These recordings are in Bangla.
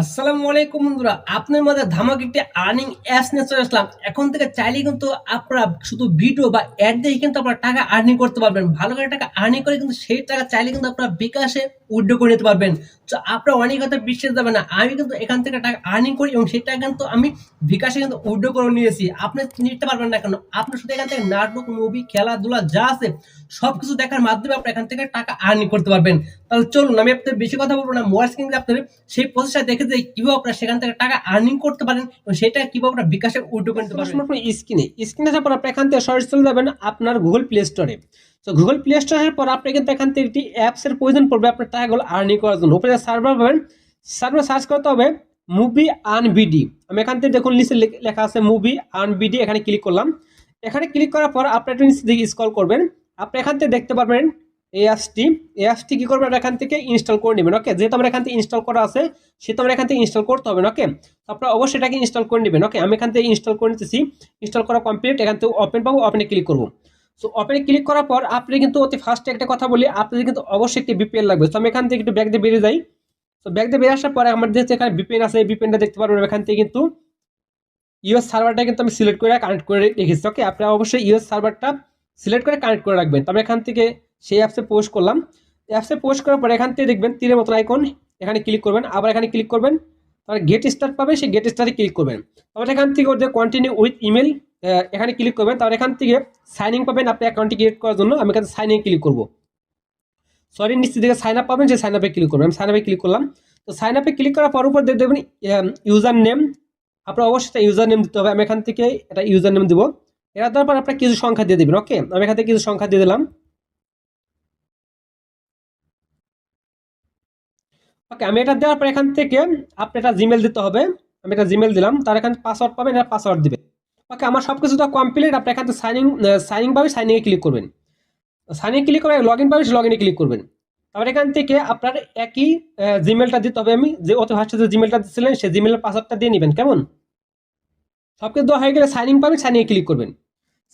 আসসালামু আলাইকুম বন্ধুরা, আপনার মধ্যে ধামাক একটি আর্নিং অ্যাপস নিয়ে চলে আসলাম। এখন থেকে চাইলে কিন্তু আপনারা শুধু ভিডিও বা অ্যাড দিয়ে কিন্তু আপনারা টাকা আর্নিং করতে পারবেন। ভালো করে টাকা আর্নিং করে কিন্তু সেই টাকা চাইলে কিন্তু আপনারা বিকাশে উইড্রো করে নিতে পারবেন। তো আপনারা অনেক কথা বিশ্বাস যাবে না, আমি কিন্তু এখান থেকে টাকা আর্নিং করি এবং সেই টাকা কিন্তু আমি বিকাশে কিন্তু উইড্রো করে নিয়েছি। আপনি নিতে পারবেন না কেন? আপনি শুধু এখান থেকে নাটক মুভি খেলাধুলা যা আছে সব কিছু দেখার মাধ্যমে আপনি এখান থেকে টাকা আর্নিং করতে পারবেন। তাহলে চলুন, আমি আপনাদের বেশি কথা বলব না মোবাইল স্ক্রিনে আপনাদের সেই প্রসেসটা দেখে যে কীভাবে আপনারা সেখান থেকে টাকা আর্নিং করতে পারেন, এবং সেটা কীভাবে আপনারা বিকাশে উইড্রো করতে পারবেন? স্ক্রিনে স্ক্রিনে যাওয়ার পর আপনি এখান থেকে সরাসরি চলে যাবেন, আপনার গুগল প্লে স্টোরে তো গুগল প্লে স্টোরের পর আপনি কিন্তু এখান থেকে একটি অ্যাপসের প্রয়োজন পড়বে আপনার টাকাগুলো আর্নিং করার জন্য। উপরে সার্ভার পাবেন সার্ভার সার্চ করতে হবে মুভি আন বিডি আমি এখান থেকে দেখুন নিচে লেখা আছে মুভি আন বিডি এখানে ক্লিক করলাম। এখানে ক্লিক করার পর আপনি নিচে দিকে স্ক্রল করবেন। আপনি এখান থেকে দেখতে পারবেন এই অ্যাপসটি কী করবেন এখান থেকে ইনস্টল করে নেবেন ওকে যেহেতু আমার এখান থেকে ইনস্টল করা আছে সেটা আমার এখান থেকে ইনস্টল করতে হবে ওকে আপনারা অবশ্যই এটাকে ইনস্টল করে নেবেন ওকে আমি এখান থেকে ইনস্টল করে নিতেছি ইনস্টল করা কমপ্লিট এখান থেকে ওপেন পাবো ওপেনে ক্লিক করব। সো ওপেনে ক্লিক করার পর আপনি কিন্তু অতি ফার্স্টে একটা কথা বলি, আপনাদের কিন্তু অবশ্যই একটি বিপিএল লাগবে। তো আমি এখান থেকে একটু ব্যাগ দিয়ে বেরিয়ে যাই। তো ব্যাগ দিয়ে বেরিয়ে আসার পরে আমার যেহেতু এখানে বিপিএন আছে, এই বিপিএনটা দেখতে পারবেন এখান থেকে কিন্তু ইউএস সার্ভারটা কিন্তু আমি সিলেক্ট করে কানেক্ট করে রেখেছি ওকে আপনারা অবশ্যই ইউএস সার্ভারটা সিলেক্ট করে কানেক্ট করে রাখবেন। তবে এখান থেকে সেই অ্যাপসে পোস্ট করলাম। অ্যাপসে পোস্ট করার পরে এখান থেকে দেখবেন তীরের মতন আইকন এখানে ক্লিক করবেন। আবার এখানে ক্লিক করবেন। তারপরে গেট স্টার্ট পাবে, সেই গেট স্টার্টে ক্লিক করবেন। তারপর এখান থেকে ওদের কন্টিনিউ উইথ ইমেল এখানে ক্লিক করবেন। তারপর এখান থেকে সাইন ইন পাবেন আপনি অ্যাকাউন্টটি ক্রিয়েট করার জন্য। আমি এখানে সাইন ইন ক্লিক করব। সরি নিচে দিকে সাইন আপ পাবেন, সেই সাইন আপে ক্লিক করবেন। আমি সাইন আপে ক্লিক করলাম। তো সাইন আপে ক্লিক করার পর উপর দেখবেন ইউজার নেম আপনার অবশ্যই ইউজার নেম দিতে হবে। আমি এখান থেকে একটা ইউজার নেম দেবো। এটা দেওয়ার পর আপনার কিছু সংখ্যা দিয়ে দেবেন ওকে আমি এখান থেকে কিছু সংখ্যা দিয়ে দিলাম। ওকে আমি এটা দেওয়ার পর এখান থেকে আপনি একটা জিমেল দিতে হবে। আমি একটা জিমেল দিলাম, তার এখানে পাসওয়ার্ড পাবেন এটা পাসওয়ার্ড দিবেন। ওকে আমার সব কিছু তো কমপ্লিট আপনি এখান থেকে সাইনিং সাইনিং পাবে সাইনিংয়ে ক্লিক করবেন। সাইনিং ক্লিক করে লগ ইন পাবে লগ ইনে ক্লিক করবেন। তারপর এখান থেকে আপনার একই জিমেলটা দিতে হবে আমি, যে অত ফার্স্টে যে জিমেলটা দিচ্ছিলেন সেই জিমেলের পাসওয়ার্ডটা দিয়ে নেবেন, কেমন? সব কিছু দেওয়া হয়ে গেলে সাইনিং পাবেন সাইনিংয়ে ক্লিক করবেন।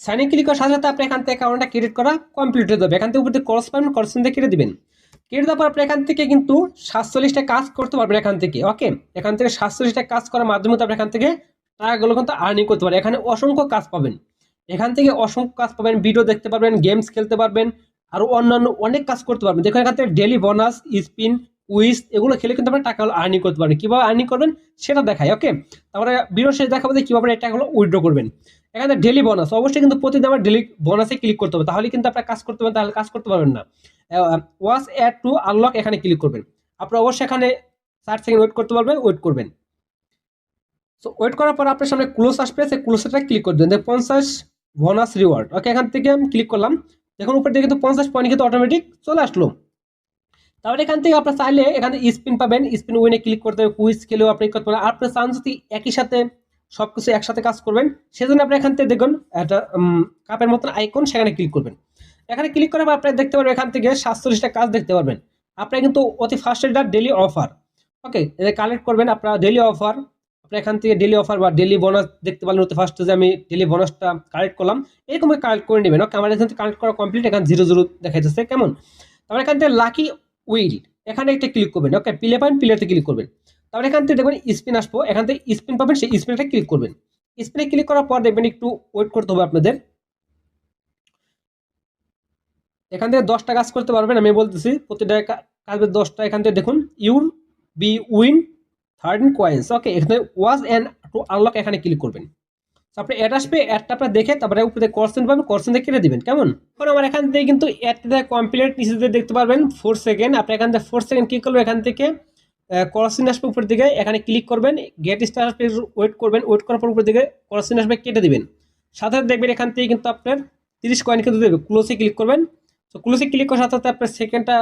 সাইনিং ক্লিক করার সাথে সাথে আপনি এখান থেকে অ্যাকাউন্টটা ক্রিয়েট করা কমপ্লিট হয়ে যাবে। এখান থেকে উপর ক্রস পাবেন ক্রস দিয়ে কেটে দিবেন। কেটে দেওয়ার পর এখান থেকে কিন্তু সাতচল্লিশটা কাজ করতে পারবেন এখান থেকে ওকে এখান থেকে সাতচল্লিশটা কাজ করার মাধ্যমে তো আপনি এখান থেকে টাকাগুলো কিন্তু আর্নিং করতে পারেন এখানে অসংখ্য কাজ পাবেন। এখান থেকে অসংখ্য কাজ পাবেন ভিডিও দেখতে পারবেন গেমস খেলতে পারবেন, আর অন্যান্য অনেক কাজ করতে পারবেন। দেখুন, এখান থেকে ডেলি বোনাস স্পিন কুইজ এগুলো খেলে কিন্তু আপনি টাকাগুলো আর্নিং করতে পারবেন। কীভাবে আর্নিং করবেন সেটা দেখায় ওকে তারপরে ভিডিও শেষ দেখাবো যে কীভাবে এই টাকাগুলো উইথড্র করবেন। এখানে ডেলি বোনাস অবশ্যই কিন্তু প্রতিদিন আমার ডেলি বোনাসে ক্লিক করতে হবে। তাহলে কিন্তু আপনার কাজ করতে পারবেন, তাহলে কাজ করতে পারবেন না। ওয়াস অ্যাড টু আনলক এখানে ক্লিক করবেন। আপনার অবশ্যই এখানে ষাট সেকেন্ড ওয়েট করতে পারবেন ওয়েট করবেন। সো ওয়েট করার পর আপনার সামনে ক্লোজ আসবে, সেই ক্লোজটা ক্লিক করে দেবেন। পঞ্চাশ বোনাস রিওয়ার্ড ওকে এখান থেকে আমি ক্লিক করলাম। দেখুন, উপর দিকে কিন্তু পঞ্চাশ পয়েন্ট কিন্তু অটোমেটিক চলে আসলো। তারপরে এখান থেকে আপনার চাইলে এখানে স্পিন পাবেন। স্পিন উইনে ক্লিক করতে হবে কুইজ খেলেও আপনি করতে পারেন। আপনার চান যদি একই সাথে সব কিছু একসাথে কাজ করবেন। সেজন্য আপনি এখান থেকে দেখুন একটা কাপের মতন আইকন সেখানে ক্লিক করবেন। এখানে ক্লিক পর আপনি দেখতে পারবেন এখান থেকে সাতচল্লিশটা কাজ দেখতে পারবেন। আপনার কিন্তু অতি ফার্স্ট এটা ডেলি অফার ওকে এটা কালেক্ট করবেন আপনার ডেলি অফার আপনি এখান থেকে ডেলি অফার বা ডেলি বোনাস দেখতে পারলেন অতি ফার্স্টে যে আমি ডেলি বোনাসটা কালেক্ট করলাম। এরকম কালেক্ট করে নেবেন। ওকে আমার এখান থেকে কালেক্ট করা কমপ্লিট এখানে জিরো জিরো দেখা যাচ্ছে কেমন? তারপর এখান থেকে লাকি উইল এখানে একটা ক্লিক করবেন। ওকে প্লে পাবেন প্লেতে ক্লিক করবেন। তারপরে এখান থেকে দেখবেন স্পিন আসব। এখান থেকে স্পিন পাবেন, সেই স্পিনটা ক্লিক করবেন। স্পিনে ক্লিক করার পর দেখবেন একটু ওয়েট করতে হবে আপনাদের। এখান থেকে দশটা কাজ করতে পারবেন, আমি বলতেছি, প্রতিটা কাজের দশটা এখান থেকে দেখুন your B win thirteen coins okay এখানে ওয়াজ অ্যান্ড টু আনলক এখানে ক্লিক করবেন। তো আপনি অ্যাড আসবে অ্যাডটা আপনার দেখে তারপরে উপরে কোর্সেন পাবেন কোর্সেন দিয়ে কেটে দেবেন, কেমন? এখন আমার এখান থেকে কিন্তু অ্যাডটা কমপ্লিট নিচে দেখতে পারবেন ফোর সেকেন্ড আপনি এখান থেকে ফোর সেকেন্ড ক্লিক করবেন এখান থেকে করসিন আসবে উপর দিকে, এখানে ক্লিক করবেন গেট স্টার ওয়েট করবেন ওয়েট করার পর উপর দিকে করসিন আসবে, কেটে দিবেন। সাথে সাথে দেখবেন এখান থেকে কিন্তু আপনার তিরিশ কয়েন কিন্তু দেবে ক্লোজে ক্লিক করবেন। তো ক্লোজে ক্লিক করার সাথে সাথে আপনার সেকেন্ডটা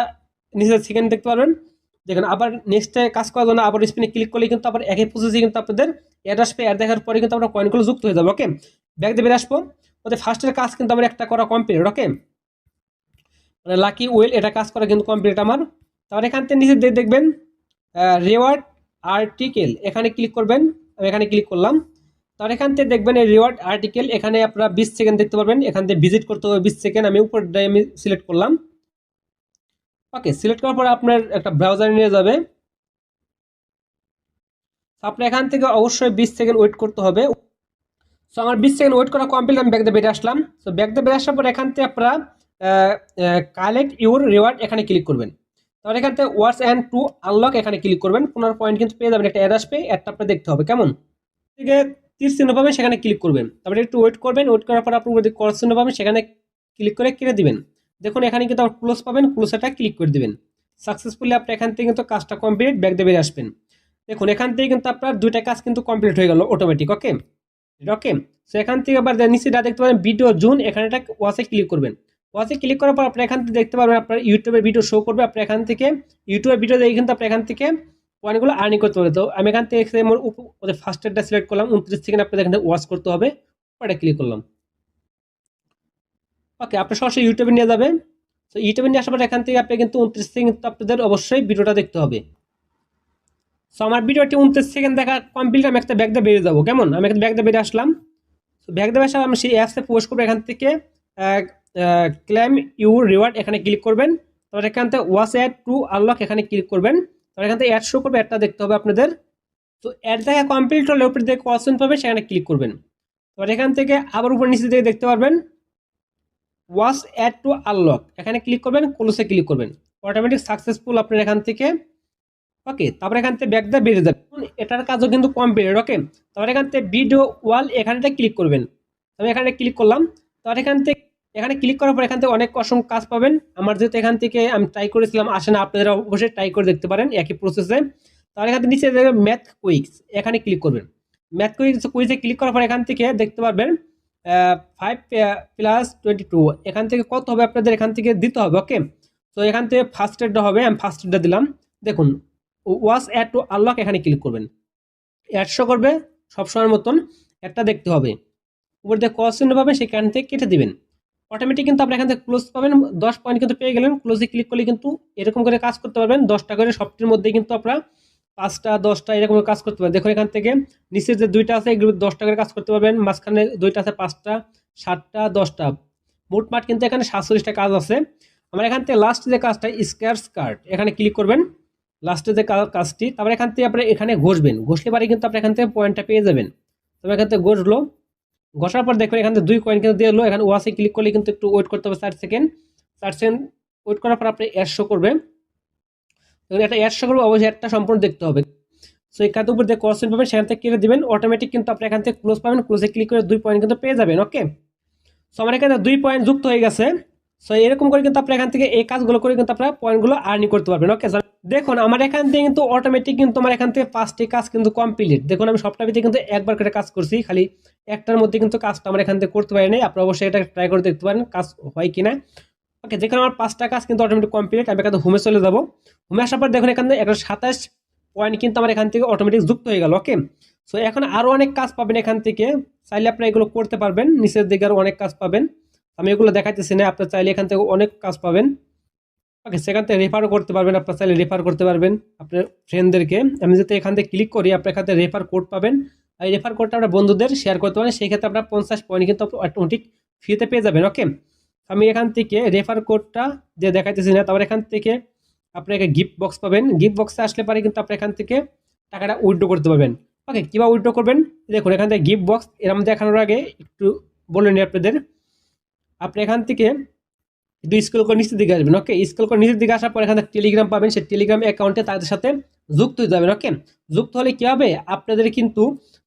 নিচে সেকেন্ড দেখতে পারবেন। দেখুন আবার নেক্সটে কাজ করার জন্য আবার স্পিনে ক্লিক করলে কিন্তু আবার একই প্রসেসে কিন্তু আপনাদের অ্যাড আসবে অ্যাড দেখার পরে কিন্তু আপনার কয়েনগুলো যুক্ত হয়ে যাবে ওকে ব্যাগ দিয়ে আসব। ওদের ফার্স্টের কাজ কিন্তু আমার একটা করা কমপ্লিট ওকে মানে লাকি ওয়েল এটা কাজ করা কিন্তু কমপ্লিট আমার। তারপর এখান থেকে নিচে দেখবেন রেওয়ার্ড আর্টিকেল এখানে ক্লিক করবেন, আমি এখানে ক্লিক করলাম। তার এখান থেকে দেখবেন এই রিওয়ার্ড আর্টিকেল এখানে আপনারা বিশ সেকেন্ড দেখতে পারবেন, এখান থেকে ভিজিট করতে হবে বিশ সেকেন্ড আমি উপর আমি সিলেক্ট করলাম। ওকে সিলেক্ট করার পর আপনার একটা ব্রাউজার নিয়ে যাবে। আপনার এখান থেকে অবশ্যই বিশ সেকেন্ড ওয়েট করতে হবে। সো আমার বিশ সেকেন্ড ওয়েট করা কমপ্লিট আমি ব্যাগদে বেরিয়ে আসলাম। সো ব্যাগদে বেরিয়ে আসার পর এখান থেকে আপনারা কালেক্ট ইউর রিওয়ার্ড এখানে ক্লিক করবেন। তারপর এখান থেকে ওয়ার্স অ্যান্ড টু আনলক এখানে ক্লিক করবেন, পনেরো পয়েন্ট কিন্তু পেয়ে যাবেন একটা অ্যাড আসবে অ্যাডটা আপনার দেখতে হবে, কেমন? থেকে তীর চিহ্ন পাবেন, সেখানে ক্লিক করবেন। তারপরে একটু ওয়েট করবেন ওয়েট করার পর আপনি উপরে ক্রস চিহ্ন পাবেন, সেখানে ক্লিক করে কেটে দিবেন। দেখুন, এখানে কিন্তু আবার ক্লোজ পাবেন ক্লোজটা ক্লিক করে দিবেন। সাকসেসফুলি আপনি এখান থেকে কিন্তু কাজটা কমপ্লিট ব্যাক বেরিয়ে আসবেন। দেখুন, এখান থেকে কিন্তু আপনার দুইটা কাজ কিন্তু কমপ্লিট হয়ে গেল অটোমেটিক ওকে ওকে সো এখান থেকে আবার নিচে দেখতে পাবেন ভিডিও জুন এখানে একটা ওয়াসে ক্লিক করবেন। ওয়াসে ক্লিক করার পর আপনি এখান থেকে দেখতে পারবেন, আপনার ইউটিউবের ভিডিও শো করবে আপনি এখান থেকে ইউটিউবের ভিডিও দেখে কিন্তু আপনি এখান থেকে পয়েন্টগুলো আর্নিং করতে পারবেন তো আমি এখান থেকে ওদের ফার্স্ট এডটা সিলেক্ট করলাম, উনত্রিশ সেকেন্ড আপনাদের এখান থেকে ওয়াচ করতে হবে ওটা ক্লিক করলাম। ওকে আপনি সরাসরি ইউটিউবে নিয়ে যাবেন। তো ইউটিউবে নিয়ে আসার পর এখান থেকে আপনি কিন্তু উনত্রিশ সেকেন্ড কিন্তু আপনাদের অবশ্যই ভিডিওটা দেখতে হবে। সো আমার ভিডিওটি উনত্রিশ সেকেন্ড দেখা কমপ্লিট আমি একটা ব্যাগ দিয়ে বেরিয়ে যাব। কেমন? আমি একটা ব্যাগ দিয়ে বেরিয়ে আসলাম। তো ব্যাগ দিয়ে আসার আমি সেই অ্যাপসে পোস্ট করব এখান থেকে ক্লেম ইউর রিওয়ার্ড এখানে ক্লিক করবেন। তারপর এখান থেকে ওয়াস অ্যাড টু আনলক এখানে ক্লিক করবেন। তারপর এখান থেকে অ্যাড শো করবে অ্যাডটা দেখতে হবে আপনাদের। তো অ্যাড দেখা কমপ্লিট হলে উপরে দেখে কোয়াশন পাবেন সেখানে ক্লিক করবেন। তারপর এখান থেকে আবার উপর নিচে দিকে দেখতে পারবেন। ওয়াস অ্যাড টু আনলক এখানে ক্লিক করবেন ক্লোজে ক্লিক করবেন। অটোমেটিক সাকসেসফুল আপনার এখান থেকে। ওকে তারপর এখান থেকে ব্যাগ দিয়ে বেরিয়ে যাবে। এটার কাজও কিন্তু কমপ্লিট ওকে তারপর এখান থেকে ভিডিও ওয়াল এখানেটা ক্লিক করবেন। আমি এখানে ক্লিক করলাম। তারপর এখান থেকে এখানে ক্লিক করার পর এখান থেকে অনেক অসংখ্য কাজ পাবেন। আমার যেহেতু এখান থেকে আমি ট্রাই করেছিলাম, আসে না, আপনারা অবশ্যই ট্রাই করে দেখতে পারেন একই প্রসেসে তাহলে এখান থেকে নিচে দেখবে ম্যাথ কুইক্স এখানে ক্লিক করবেন। ম্যাথ কুইক্স কুইজে ক্লিক করার পর এখান থেকে দেখতে পারবেন ফাইভ প্লাস টোয়েন্টি টু এখান থেকে কত হবে আপনাদের এখান থেকে দিতে হবে ওকে তো এখান থেকে ফার্স্ট এডটা হবে, আমি ফার্স্ট এডটা দিলাম। দেখুন ওয়াস অ্যাড টু আনলক এখানে ক্লিক করবেন। অ্যাড শো করবে, সবসময়ের মতন একটা দেখতে হবে। উপর দিয়ে কস পাবেন, সেখান থেকে কেটে দিবেন। অটোমেটিক কিন্তু আপনি এখান থেকে ক্লোজ পাবেন, দশ পয়েন্ট কিন্তু পেয়ে গেলেন। ক্লোজে ক্লিক করলে কিন্তু এরকম করে কাজ করতে পারবেন। দশটা করে সবটির মধ্যে কিন্তু আপনারা পাঁচটা, দশটা এরকম কাজ করতে পারবেন। দেখুন এখান থেকে নিচের যে দুইটা আছে, এগুলো দশটা করে কাজ করতে পারবেন। মাঝখানে দুইটা আছে, পাঁচটা, সাতটা, দশটা। মোট মাঠ কিন্তু এখানে সাতচল্লিশটা কাজ আছে। আমার এখান থেকে লাস্ট যে কাজটা স্কোয়ার কার্ড এখানে ক্লিক করবেন। লাস্টে যে কাজটি, তারপরে এখান থেকে আপনি এখানে ঘষবেন। ঘষলে পারে কিন্তু আপনি এখান থেকে পয়েন্টটা পেয়ে যাবেন। তবে এখান থেকে ঘষলো। ঘষার পর দেখবেন এখান থেকে দুই কয়েন কিন্তু দিয়ে দিলো এখানে ওয়াসে ক্লিক করলে কিন্তু একটু ওয়েট করতে হবে চার সেকেন্ড চার সেকেন্ড ওয়েট করার পর আপনি অ্যাড শো করবে এবং একটা অ্যাড শো করবে, অবশ্যই একটা সম্পূর্ণ দেখতে হবে। সো কার্ডের উপর যে কোশ্চেন পাবেন, সেখান থেকে কেটে দিবেন। অটোমেটিক কিন্তু আপনি এখান থেকে ক্লোজ পাবেন। ক্লোজে ক্লিক করে দুই পয়েন্ট কিন্তু পেয়ে যাবেন ওকে সো আমার এখানে দুই পয়েন্ট যুক্ত হয়ে গেছে। সো এরকম করে কিন্তু আপনি এখান থেকে এই কাজগুলো করে কিন্তু আপনারা পয়েন্টগুলো আর্নিং করতে পারবেন ওকে দেখুন, আমার এখান থেকে কিন্তু অটোমেটিক কিন্তু আমার এখান থেকে পাঁচটি কাজ কিন্তু কমপ্লিট দেখুন, আমি সবটা ভিতরে কিন্তু একবার করে কাজ করছি, খালি একটার মধ্যে কিন্তু কাজটা আমার এখান থেকে করতে পারি নাই। আপনারা অবশ্যই এটা ট্রাই করে দেখতে পারেন, কাজ হয় কিনা। ওকে যেখানে আমার পাঁচটা কাজ কিন্তু অটোমেটিক কমপ্লিট আমি এখানে হোমে চলে যাব। হোমে আসার পর দেখুন, এখানে একটা সাতাশ পয়েন্ট কিন্তু আমার এখান থেকে অটোমেটিক যুক্ত হয়ে গেল ওকে সো এখন আরও অনেক কাজ পাবেন এখান থেকে। চাইলে আপনি এগুলো করতে পারবেন, নিচের দিকে আরও অনেক কাজ পাবেন। আমি এগুলো দেখাইতেছি না, আপনার চাইলে এখান থেকে অনেক কাজ পাবেন। ওকে সেখান থেকে রেফারও করতে পারবেন, আপনার চাইলে রেফার করতে পারবেন আপনার ফ্রেন্ডদেরকে আমি যদি এখান থেকে ক্লিক করি, আপনার এখান থেকে রেফার কোড পাবেন। আর এই রেফার কোডটা আপনার বন্ধুদের শেয়ার করতে পারেন, সেই ক্ষেত্রে আপনার পঞ্চাশ পয়েন্ট কিন্তু অটোমেটিক ফ্রিতে পেয়ে যাবেন ওকে আমি এখান থেকে রেফার কোডটা যে দেখাইতেছি না, তারপর এখান থেকে আপনাকে গিফট বক্স পাবেন। গিফট বক্সে আসলে পারে কিন্তু আপনি এখান থেকে টাকাটা উইথড্র করতে পারবেন। ওকে কীভাবে উইথড্র করবেন? দেখুন, এখান থেকে গিফট বক্স এরম দেখানোর আগে একটু বলে নিই আপনাদের। আপনি এখান থেকে একটু স্কুল করে নিচের দিকে আসবেন ওকে স্কুল করে নিচের দিকে আসার পর এখানে টেলিগ্রাম পাবেন। সেই টেলিগ্রাম অ্যাকাউন্টে তাদের সাথে যুক্ত হয়ে যাবেন ওকে যুক্ত হলে কী হবে? আপনাদের কিন্তু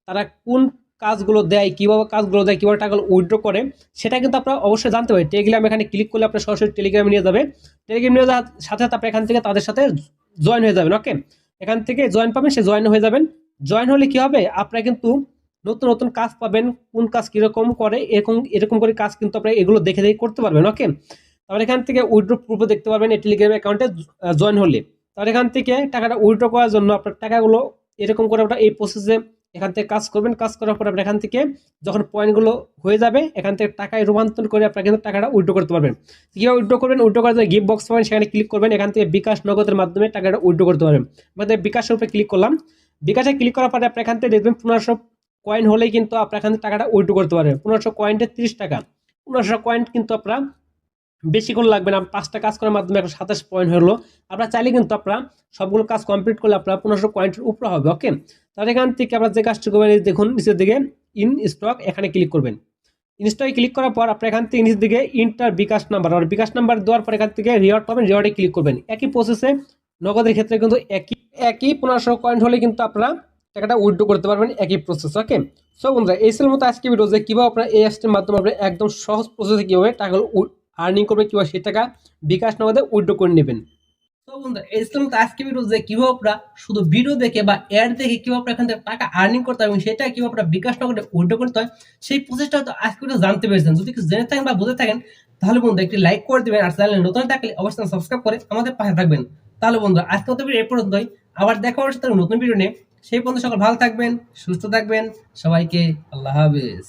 তারা কোন কাজগুলো দেয়, কীভাবে কাজগুলো দেয়, কীভাবে টাকাগুলো উইথড্র করে, সেটা কিন্তু আপনারা অবশ্যই জানতে পারেন টেলিগ্রাম এখানে ক্লিক করলে আপনার সরাসরি টেলিগ্রামে নিয়ে যাবে। টেলিগ্রাম নিয়ে যাওয়ার সাথে সাথে আপনি এখান থেকে তাদের সাথে জয়েন হয়ে যাবেন ওকে এখান থেকে জয়েন পাবেন, সে জয়েন হয়ে যাবেন। জয়েন হলে কী হবে? আপনারা কিন্তু নতুন নতুন কাজ পাবেন, কোন কাজ কীরকম করে, এরকম এরকম করে কাজ কিন্তু আপনারা এগুলো দেখে দেখে করতে পারবেন ওকে তারপর এখান থেকে উইথড্র প্রুফ দেখতে পারবেন এই টেলিগ্রাম অ্যাকাউন্টে জয়েন হলে। তারপর এখান থেকে টাকাটা উইথড্র করার জন্য আপনার টাকাগুলো এরকম করে আপনার এই প্রসেসে এখান থেকে কাজ করবেন। কাজ করার পর আপনি এখান থেকে যখন পয়েন্টগুলো হয়ে যাবে, এখান থেকে টাকায় রূপান্তর করে আপনারা কিন্তু টাকাটা উইথড্র করতে পারবেন। কীভাবে উইথড্র করবেন? উইথড্র করার জন্য গিফট বক্স পাবেন, সেখানে ক্লিক করবেন। এখান থেকে বিকাশ নগদের মাধ্যমে টাকাটা উইথড্র করতে পারবেন। আমাদের বিকাশের উপরে ক্লিক করলাম। বিকাশে ক্লিক করার পরে আপনি এখান থেকে দেখবেন পনেরোশো কয়েন হলেই কিন্তু আপনার এখান থেকে টাকাটা উইথড্র করতে পারবেন। পনেরোশো কয়েন্টে তিরিশ টাকা। পনেরোশো কয়েন্ট কিন্তু আপনারা বেশিক্ষণ লাগবে না। পাঁচটা কাজ করার মাধ্যমে একশো সাতাশ পয়েন্ট হলো। আপনারা চাইলে কিন্তু আপনারা সবগুলো কাজ কমপ্লিট করলে আপনার পনেরোশো পয়েন্টের উপরে হবে ওকে তার এখান থেকে আপনার যে কাজটি করবেন দেখুন, নিচের দিকে ইন স্টক এখানে ক্লিক করবেন। ইনস্টকে ক্লিক করার পর আপনার এখান থেকে নিচের দিকে ইন্টার বিকাশ নাম্বার আর বিকাশ নাম্বার দেওয়ার পর এখান থেকে রিওয়ার্ড পাবেন রিওয়ার্ডে ক্লিক করবেন। একই প্রসেসে নগদের ক্ষেত্রে কিন্তু একই একই পনেরোশো কয়েন হলে কিন্তু আপনারা টাকাটা উইড্রো করতে পারবেন, একই প্রসেস ওকে সো বন্ধুরা, এই ছিল মতো আজকে ভিডিও যে কীভাবে আপনারা এই অ্যাপসটির মাধ্যমে আপনারা একদম সহজ প্রসেসে কীভাবে টাকাগুলো আর্নিং করবে কিংবা সেই টাকা বিকাশ নগদে উইথড্র করে নেবেন। তো বন্ধুরা, এই ছিল আজকে ভিডিও যে কীভাবে আপনারা শুধু ভিডিও দেখে বা অ্যাড দেখে কীভাবে আপনারা এখান থেকে টাকা আর্নিং করতে হয় এবং সেটা কীভাবে আপনারা বিকাশ নগরে উইথড্র করতে হয়, সেই প্রসেসটা হয়তো আজকে ভিডিও জানতে পেরেছেন। যদি কিছু জেনে থাকেন বা বুঝে থাকেন, তাহলে বন্ধু একটি লাইক করে দেবেন আর চ্যানেল নতুন থাকলে অবশ্যই সাবস্ক্রাইব করে আমাদের পাশে থাকবেন। তাহলে বন্ধু আজকে মতো ভিডিও এই পর্যন্তই। আবার দেখা হচ্ছে নতুন ভিডিও নিয়ে। সেই পর্যন্ত সকল ভালো থাকবেন, সুস্থ থাকবেন। সবাইকে আল্লাহ হাফেজ।